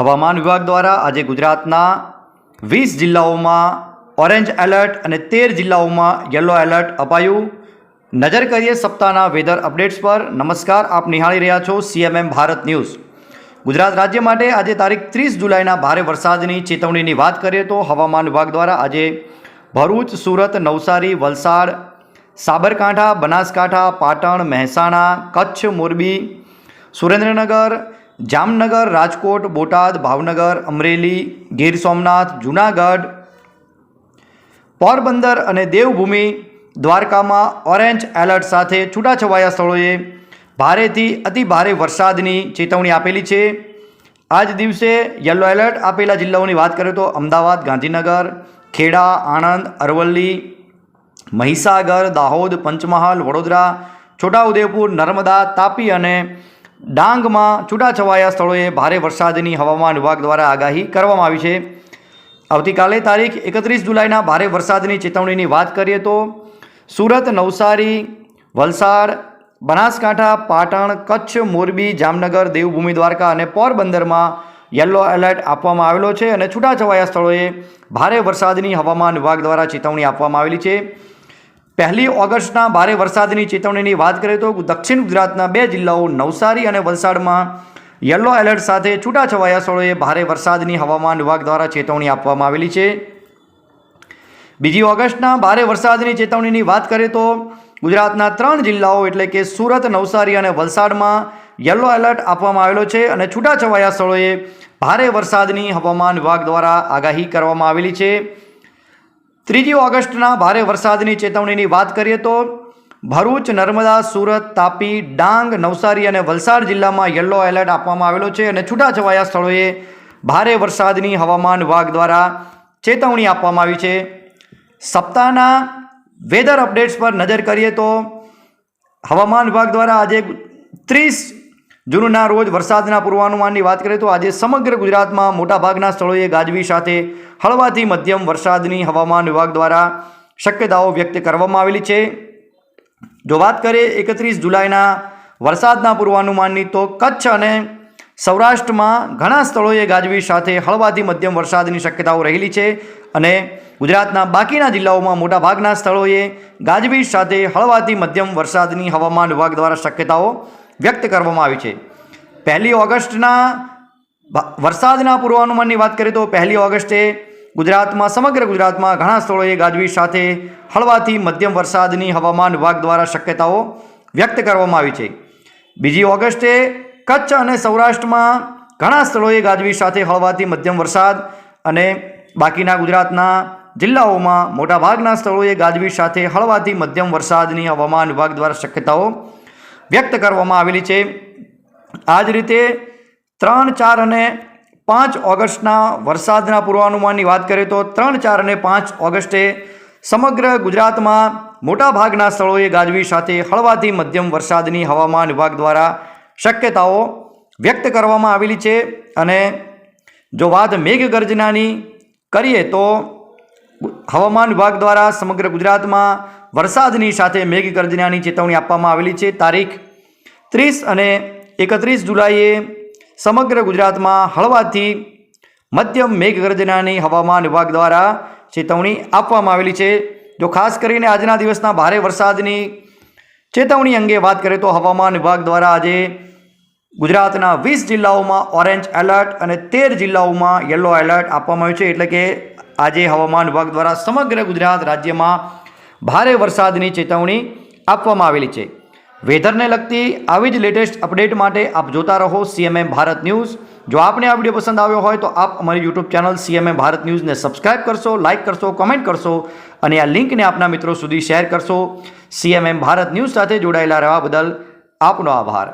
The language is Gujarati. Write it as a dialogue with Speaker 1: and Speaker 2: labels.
Speaker 1: હવામાન વિભાગ દ્વારા આજે ગુજરાતના વીસ જિલ્લાઓમાં ઓરેન્જ એલર્ટ અને તેર જિલ્લાઓમાં યલો એલર્ટ અપાયું. નજર કરીએ સપ્તાહના વેધર અપડેટ્સ પર. નમસ્કાર, આપ નિહાળી રહ્યા છો સીએમએમ ભારત ન્યૂઝ. ગુજરાત રાજ્ય માટે આજે તારીખ ત્રીસ જુલાઈના ભારે વરસાદની ચેતવણીની વાત કરીએ તો હવામાન વિભાગ દ્વારા આજે ભરૂચ, સુરત, નવસારી, વલસાડ, સાબરકાંઠા, બનાસકાંઠા, પાટણ, મહેસાણા, કચ્છ, મોરબી, સુરેન્દ્રનગર જામનગર, રાજકોટ, બોટાદ, ભાવનગર, અમરેલી, ગીર સોમનાથ, જૂનાગઢ, પોરબંદર અને દેવભૂમિ, દ્વારકામાં ઓરેન્જ એલર્ટ સાથે છૂટાછવાયા સ્થળોએ ભારેથી અતિ ભારે વરસાદની ચેતવણી આપેલી છે. આજ દિવસે યલો એલર્ટ આપેલા જિલ્લાઓની વાત કરીએ તો અમદાવાદ, ગાંધીનગર, ખેડા, આણંદ, અરવલ્લી, મહીસાગર, દાહોદ, પંચમહાલ, વડોદરા, છોટાઉદેપુર, નર્મદા, તાપી અને ડાંગમાં છૂટાછવાયા સ્થળોએ ભારે વરસાદની હવામાન વિભાગ દ્વારા આગાહી કરવામાં આવી છે. આવતીકાલે તારીખ એકત્રીસ જુલાઈના ભારે વરસાદની ચેતવણીની વાત કરીએ તો સુરત, નવસારી, વલસાડ, બનાસકાંઠા, પાટણ, કચ્છ, મોરબી, જામનગર, દેવભૂમિ, દ્વારકા અને પોરબંદરમાં યલો એલર્ટ આપવામાં આવેલો છે અને છૂટાછવાયા સ્થળોએ ભારે વરસાદની હવામાન વિભાગ દ્વારા ચેતવણી આપવામાં આવેલી છે. પહેલી ઓગસ્ટના ભારે વરસાદની ચેતવણીની વાત કરીએ તો દક્ષિણ ગુજરાતના બે જિલ્લાઓ નવસારી અને વલસાડમાં યલો એલર્ટ સાથે છૂટાછવાયા સ્થળોએ ભારે વરસાદની હવામાન વિભાગ દ્વારા ચેતવણી આપવામાં આવેલી છે. બીજી ઓગસ્ટના ભારે વરસાદની ચેતવણીની વાત કરીએ તો ગુજરાતના ત્રણ જિલ્લાઓ એટલે કે સુરત, નવસારી અને વલસાડમાં યલો એલર્ટ આપવામાં આવેલો છે અને છૂટાછવાયા સ્થળોએ ભારે વરસાદની હવામાન વિભાગ દ્વારા આગાહી કરવામાં આવેલી છે. ત્રીજી ઓગસ્ટના ભારે વરસાદની ચેતવણીની વાત કરીએ તો ભરૂચ, નર્મદા, સુરત, તાપી, ડાંગ, નવસારી અને વલસાડ જિલ્લામાં યલો એલર્ટ આપવામાં આવેલો છે અને છૂટાછવાયા સ્થળોએ ભારે વરસાદની હવામાન વિભાગ દ્વારા ચેતવણી આપવામાં આવી છે. સપ્તાહના વેધર અપડેટ્સ પર નજર કરીએ તો હવામાન વિભાગ દ્વારા આજે ત્રીસ જૂનના રોજ વરસાદના પૂર્વાનુમાનની વાત કરીએ તો આજે સમગ્ર ગુજરાતમાં મોટાભાગના સ્થળોએ ગાજવી સાથે હળવાથી મધ્યમ વરસાદની હવામાન વિભાગ દ્વારા શક્યતાઓ વ્યક્ત કરવામાં આવેલી છે. જો વાત કરીએ, એકત્રીસ જુલાઈના વરસાદના પૂર્વાનુમાનની તો કચ્છ અને સૌરાષ્ટ્રમાં ઘણા સ્થળોએ ગાજવી સાથે હળવાથી મધ્યમ વરસાદની શક્યતાઓ રહેલી છે અને ગુજરાતના બાકીના જિલ્લાઓમાં મોટાભાગના સ્થળોએ ગાજવીજ સાથે હળવાથી મધ્યમ વરસાદની હવામાન વિભાગ દ્વારા શક્યતાઓ વ્યક્ત કરવામાં આવી છે. પહેલી ઓગસ્ટના વરસાદના પૂર્વાનુમાનની વાત કરીએ તો પહેલી ઓગસ્ટે ગુજરાતમાં, સમગ્ર ગુજરાતમાં ઘણા સ્થળોએ ગાજવીજ સાથે હળવાથી મધ્યમ વરસાદની હવામાન વિભાગ દ્વારા શક્યતાઓ વ્યક્ત કરવામાં આવી છે. બીજી ઓગસ્ટે કચ્છ અને સૌરાષ્ટ્રમાં ઘણા સ્થળોએ ગાજવીજ સાથે હળવાથી મધ્યમ વરસાદ અને બાકીના ગુજરાતના જિલ્લાઓમાં મોટાભાગના સ્થળોએ ગાજવીજ સાથે હળવાથી મધ્યમ વરસાદની હવામાન વિભાગ દ્વારા શક્યતાઓ વ્યક્ત કરવામાં આવેલી છે. આ જ રીતે ત્રણ, ચાર અને પાંચ ઓગસ્ટના વરસાદના પૂર્વાનુમાનની વાત કરીએ તો ત્રણ, ચાર અને પાંચ ઓગસ્ટે સમગ્ર ગુજરાતમાં મોટાભાગના સ્થળોએ ગાજવી સાથે હળવાથી મધ્યમ વરસાદની હવામાન વિભાગ દ્વારા શક્યતાઓ વ્યક્ત કરવામાં આવેલી છે. અને જો વાત મેઘગર્જનાની કરીએ તો હવામાન વિભાગ દ્વારા સમગ્ર ગુજરાતમાં વરસાદની સાથે મેઘગર્જનાની ચેતવણી આપવામાં આવેલી છે. તારીખ ત્રીસ અને એકત્રીસ જુલાઈએ સમગ્ર ગુજરાતમાં હળવાથી મધ્યમ મેઘગર્જનાની હવામાન વિભાગ દ્વારા ચેતવણી આપવામાં આવેલી છે. જો ખાસ કરીને આજના દિવસના ભારે વરસાદની ચેતવણી અંગે વાત કરીએ તો હવામાન વિભાગ દ્વારા આજે ગુજરાતના વીસ જિલ્લાઓમાં ઓરેન્જ એલર્ટ અને તેર જિલ્લાઓમાં યલો એલર્ટ આપવામાં આવ્યું છે. એટલે કે આજે હવામાન વિભાગ દ્વારા સમગ્ર ગુજરાત રાજ્યમાં ભારે વરસાદની ચેતવણી આપવામાં આવેલી છે. વેધરને લગતી આવી જ લેટેસ્ટ અપડેટ માટે આપ જોતા રહો સીએમએમ ભારત ન્યૂઝ. જો આપને આ વીડિયો પસંદ આવ્યો હોય તો આપ અમારી યુટ્યુબ ચેનલ સીએમએમ ભારત ન્યૂઝને સબસ્ક્રાઇબ કરશો લાઇક કરશો કોમેન્ટ કરશો અને આ લિંકને આપના મિત્રો સુધી શેર કરશો. સીએમએમ ભારત ન્યૂઝ સાથે જોડાયેલા રહેવા બદલ આપનો આભાર.